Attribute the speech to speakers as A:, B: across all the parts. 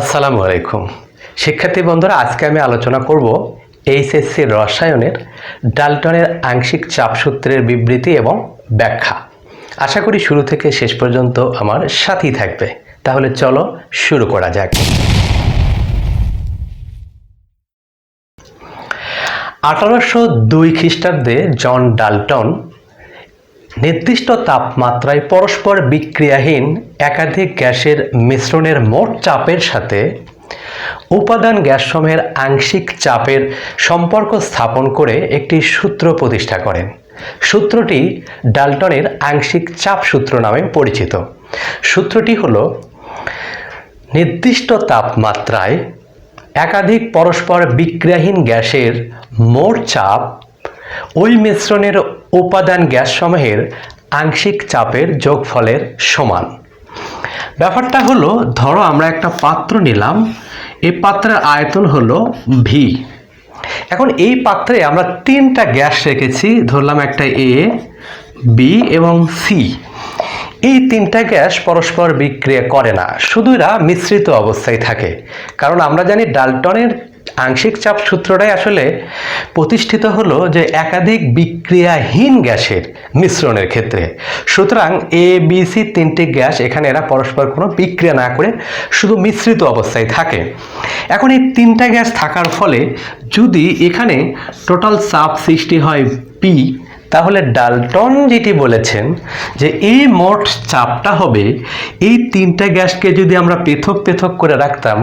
A: আসসালামু আলাইকুম। শিক্ষার্থী বন্ধুরা, আজকে আমি আলোচনা করব এইচএসসি রসায়নের ডাল্টনের আংশিক চাপ সূত্রের বিবৃতি এবং ব্যাখ্যা। আশা করি শুরু থেকে শেষ পর্যন্ত আমার সাথেই থাকবে। তাহলে চলো শুরু করা যাক। আঠারোশো দুই খ্রিস্টাব্দে জন ডাল্টন নির্দিষ্ট তাপমাত্রায় পরস্পর বিক্রিয়াহীন একাধিক গ্যাসের মিশ্রণের মোট চাপের সাথে উপাদান গ্যাসসমূহের আংশিক চাপের সম্পর্ক স্থাপন করে একটি সূত্র প্রতিষ্ঠা করেন। সূত্রটি ডাল্টনের আংশিক চাপ সূত্র নামে পরিচিত। সূত্রটি হল, নির্দিষ্ট তাপমাত্রায় একাধিক পরস্পর বিক্রিয়াহীন গ্যাসের মোট চাপ ওই মিশ্রণের উপাদান গ্যাসসমূহের আংশিক চাপের যোগফলের সমান। ব্যাপারটা হলো, ধরো আমরা একটা পাত্র নিলাম, এই পাত্রের আয়তন হলো ভি এখন এই পাত্রে আমরা তিনটা গ্যাস রেখেছি, ধরলাম একটা এ বি এবং সি এই তিনটা গ্যাস পরস্পর বিক্রিয়া করে না শুধু এরা মিশ্রিত অবস্থায় থাকে। কারণ আমরা জানি ডাল্টনের আংশিক চাপ সূত্রটাই আসলে প্রতিষ্ঠিত হলো যে একাধিক বিক্রিয়াহীন গ্যাসের মিশ্রণের ক্ষেত্রে। সুতরাং এ বি সি তিনটি গ্যাস এখানে এরা পরস্পর কোনো বিক্রিয়া না করে শুধু মিশ্রিত অবস্থায় থাকে। এখন এই তিনটা গ্যাস থাকার ফলে যদি এখানে টোটাল চাপ সৃষ্টি হয় পি তাহলে ডাল্টন যেটি বলেছেন যে এই মোট চাপটা হবে, এই তিনটা গ্যাসকে যদি আমরা পৃথক পৃথক করে রাখতাম,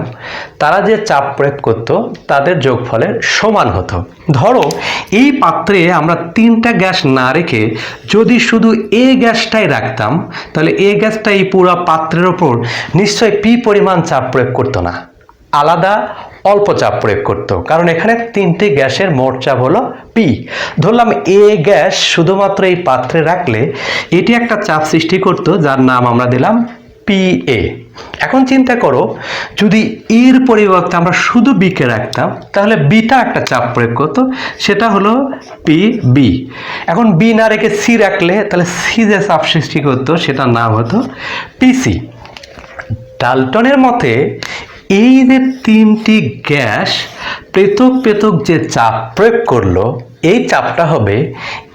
A: তারা যে চাপ প্রয়োগ করত, তাদের যোগফলের সমান হতো। ধরো, এই পাত্রে আমরা তিনটা গ্যাস না রেখে যদি শুধু এ গ্যাসটাই রাখতাম, তাহলে এ গ্যাসটা এই পুরো পাত্রের ওপর নিশ্চয়ই পি পরিমাণ চাপ প্রয়োগ করতো না। আলাদা অল্প চাপ প্রয়োগ করতো। কারণ এখানে তিনটি গ্যাসের মোট চাপ হলো পি ধরলাম এ গ্যাস শুধুমাত্র এই পাত্রে রাখলে এটি একটা চাপ সৃষ্টি করত, যার নাম আমরা দিলাম পি এ এখন চিন্তা করো, যদি এর পরিবর্তে আমরা শুধু বিকে রাখতাম, তাহলে বিটা একটা চাপ প্রয়োগ করতো, সেটা হলো পি বি এখন বি না রেখে সি রাখলে, তাহলে সি যে চাপ সৃষ্টি করতো, সেটার নাম হতো পিসি ডাল্টনের মতে এই যে তিনটি গ্যাস, পৃথক পৃথক যে চাপ প্রয়োগ করল, এই চাপটা হবে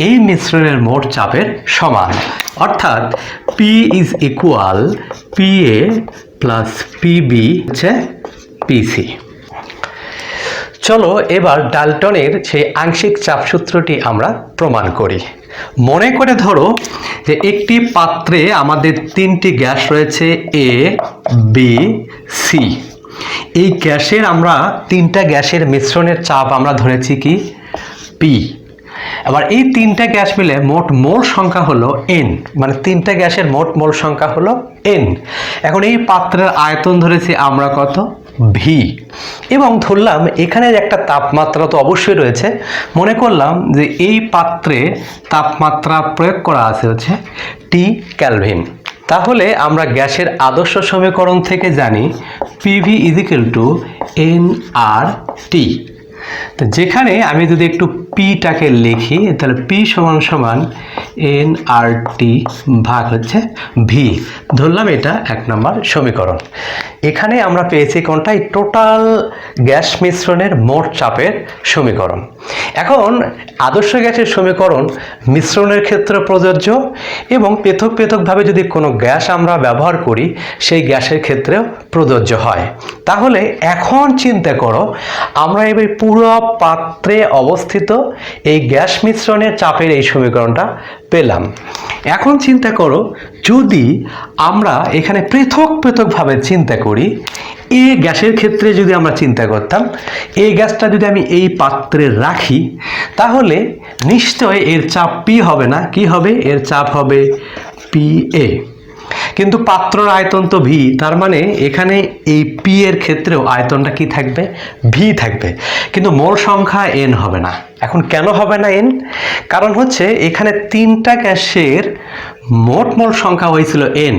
A: এই মিশ্রণের মোট চাপের সমান। অর্থাৎ P is equal P A plus PB হচ্ছে পিসি চলো এবার ডাল্টনের সেই আংশিক চাপ সূত্রটি আমরা প্রমাণ করি। মনে করে ধরো যে একটি পাত্রে আমাদের তিনটি গ্যাস রয়েছে এ বি সি এই গ্যাসের আমরা তিনটা গ্যাসের মিশ্রণের চাপ আমরা ধরেছি কি? পি আবার এই তিনটা গ্যাস মিলে মোট মোল সংখ্যা হলো এন মানে তিনটা গ্যাসের মোট মোল সংখ্যা হলো এন এখন এই পাত্রের আয়তন ধরেছি আমরা কত? ভি এবং ধরলাম এখানে একটা তাপমাত্রা তো অবশ্যই রয়েছে। মনে করলাম যে এই পাত্রে তাপমাত্রা প্রয়োগ করা আছে হচ্ছে টি ক্যালভিন তাহলে আমরা গ্যাসের আদর্শ সমীকরণ থেকে জানি PV is equal to N R T তো যেখানে আমি যদি একটু পিটাকে লিখি, তাহলে পি সমান সমান এন আর টি ভাগ হচ্ছে ভি ধরলাম এটা এক নম্বর সমীকরণ। এখানে আমরা পেয়েছি কোনটা? এই টোটাল গ্যাস মিশ্রণের মোট চাপের সমীকরণ। এখন আদর্শ গ্যাসের সমীকরণ মিশ্রণের ক্ষেত্রে প্রযোজ্য এবং পৃথক পৃথকভাবে যদি কোনো গ্যাস আমরা ব্যবহার করি, সেই গ্যাসের ক্ষেত্রেও প্রযোজ্য হয়। তাহলে এখন চিন্তা করো, আমরা এবার পুরো পাত্রে অবস্থিত এই গ্যাস মিশ্রণের চাপের এই সমীকরণটা পেলাম। এখন চিন্তা করো, যদি আমরা এখানে পৃথক পৃথকভাবে চিন্তা করি, এ গ্যাসের ক্ষেত্রে যদি আমরা চিন্তা করতাম এই গ্যাসটা যদি আমি এই পাত্রে রাখি, তাহলে নিশ্চয় এর চাপ পি হবে না। কি হবে? এর চাপ হবে পি এ কিন্তু পাত্রর আয়তন তো ভি, তার মানে এখানে এই পি এর ক্ষেত্রেও আয়তনটা কি থাকবে? ভি থাকবে। কিন্তু মোল সংখ্যা এন হবে না। এখন কেন হবে না এন কারণ হচ্ছে এখানে তিনটা গ্যাসের মোট মোল সংখ্যা হয়েছিল এন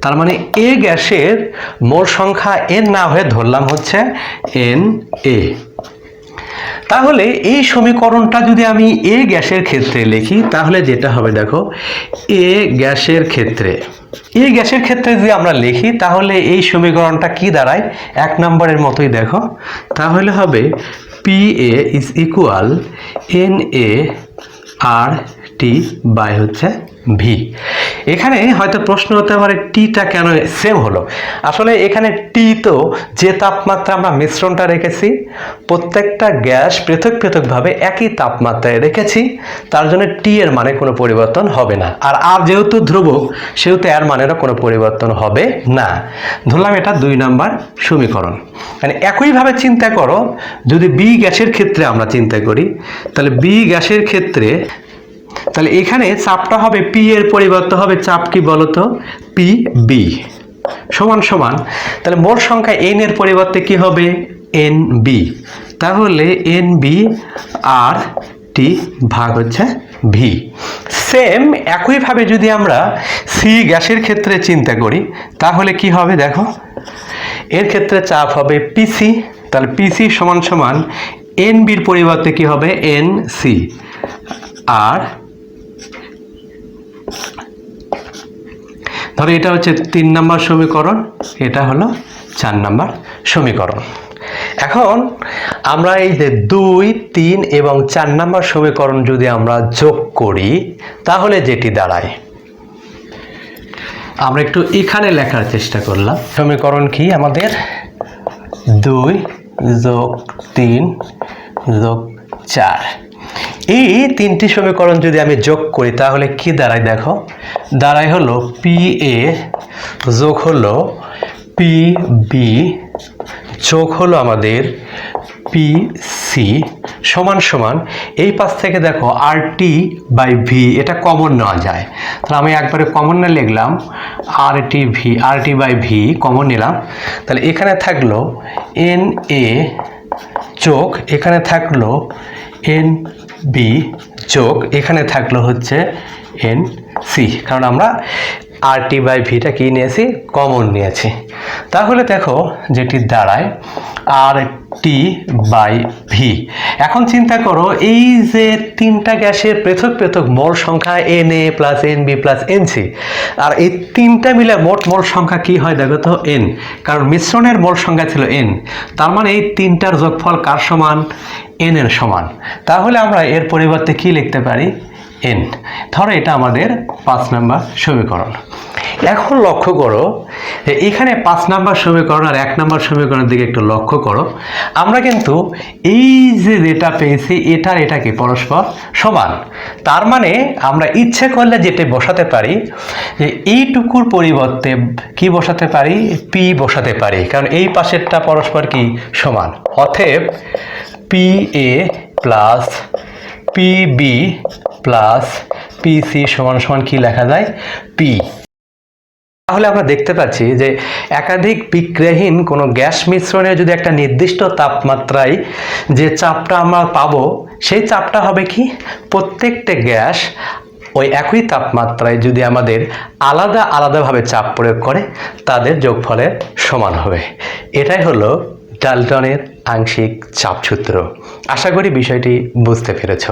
A: তার মানে এ গ্যাসের মোল সংখ্যা এন না হয়ে ধরলাম হচ্ছে এন এ তাহলে এই সমীকরণটা যদি আমি এ গ্যাসের ক্ষেত্রে লিখি, তাহলে যেটা হবে দেখো, এ গ্যাসের ক্ষেত্রে। এ গ্যাসের ক্ষেত্রে যদি আমরা লিখি, তাহলে এই সমীকরণটা কি দাঁড়ায়? এক নম্বরের মতোই দেখো। তাহলে হবে, P A is equal N A R T by হচ্ছে ভি। এখানে হয়তো প্রশ্ন হতে পারে, টিটা কেন সেম হলো? আসলে এখানে টি তো যে তাপমাত্রা আমরা মিশ্রণটা রেখেছি, প্রত্যেকটা গ্যাস পৃথক পৃথকভাবে একই তাপমাত্রায় রেখেছি, তার জন্য টি এর মানে কোনো পরিবর্তন হবে না। আর আর যেহেতু ধ্রুবক, সেহেতু এর মানেরও কোনো পরিবর্তন হবে না। ধরলাম এটা দুই নাম্বার সমীকরণ। মানে একইভাবে চিন্তা করো, যদি বি গ্যাসের ক্ষেত্রে আমরা চিন্তা করি, তাহলে বি গ্যাসের ক্ষেত্রে তাহলে এখানে চাপটা হবে পি এর পরিবর্তে হবে চাপ কি বলতো? পি বি সমান সমান। তাহলে মোট সংখ্যা এন এর পরিবর্তে কি হবে? এন বি তাহলে এন বি আর টি ভাগ হচ্ছে ভি সেম একইভাবে যদি আমরা সি গ্যাসের ক্ষেত্রে চিন্তা করি, তাহলে কি হবে দেখো? এর ক্ষেত্রে চাপ হবে পিসি তাহলে পিসি সমান সমান এন বির পরিবর্তে কি হবে? এন সি আর ধরো এটা হচ্ছে তিন নম্বর সমীকরণ, এটা হলো চার নম্বর সমীকরণ। এখন আমরা এই যে দুই, তিন এবং চার নম্বর সমীকরণ যদি আমরা যোগ করি, তাহলে যেটি দাঁড়ায়? আমরা একটু এখানে লেখার চেষ্টা করলাম। সমীকরণ কি আমাদের? দুই যোগ তিন যোগ চার। এই তিনটি সমীকরণ যদি আমি যোগ করি, তাহলে কি দাঁড়ায় দেখো? দাঁড়ায় হলো পি এ যোগ হলো পি বি যোগ হলো আমাদের পি সি সমান সমান। এই পাশ থেকে দেখো আর টি বাই ভি এটা কমন নেওয়া যায়। তাহলে আমি একবারে কমন না লিখলাম R T V R T by V common নিলাম। তাহলে এখানে থাকল এন এ চোখ এখানে থাকল এন বি যোগ এখানে থাকল হচ্ছে এন সি কারণ আমরা আর টি বাই ভিটা কি নিয়েছি? কমন নিয়েছি। তাহলে দেখো যেটি দাঁড়ায় আর টি বাই ভি এখন চিন্তা করো, এই যে তিনটা গ্যাসের পৃথক পৃথক মোল সংখ্যা N A plus N B plus N C আর এই তিনটা মিলে মোট মোল সংখ্যা কি হয় দেখো তো? এন কারণ মিশ্রণের মোল সংখ্যা ছিল এন তার মানে এই তিনটার যোগফল কার সমান? এন এর সমান। তাহলে আমরা এর পরিবর্তে কি লিখতে পারি? এন ধরো এটা আমাদের পাঁচ নাম্বার সমীকরণ। এখন লক্ষ্য করো এখানে পাঁচ নাম্বার সমীকরণ আর এক নাম্বার সমীকরণের দিকে একটু লক্ষ্য করো। আমরা কিন্তু এই যে যেটা পেয়েছি এটার এটাকে পরস্পর সমান। তার মানে আমরা ইচ্ছে করলে যেটা বসাতে পারি, যে এইটুকুর পরিবর্তে কি বসাতে পারি? পি বসাতে পারি। কারণ এই পাশেরটা পরস্পর কি? সমান। অতএব P A plus PB plus PC সমান সমান কি লেখা যায়? পি তাহলে আমরা দেখতে পাচ্ছি যে একাধিক বিক্রিয়াহীন কোনো গ্যাস মিশ্রণে যদি একটা নির্দিষ্ট তাপমাত্রায় যে চাপটা আমরা পাবো, সেই চাপটা হবে কি? প্রত্যেকটা গ্যাস ওই একই তাপমাত্রায় যদি আমাদের আলাদা আলাদাভাবে চাপ প্রয়োগ করে, তাদের যোগফলের সমান হবে। এটাই হলো ডালটনের আংশিক চাপসূত্র। আশা করি বিষয়টি বুঝতে পেরেছ।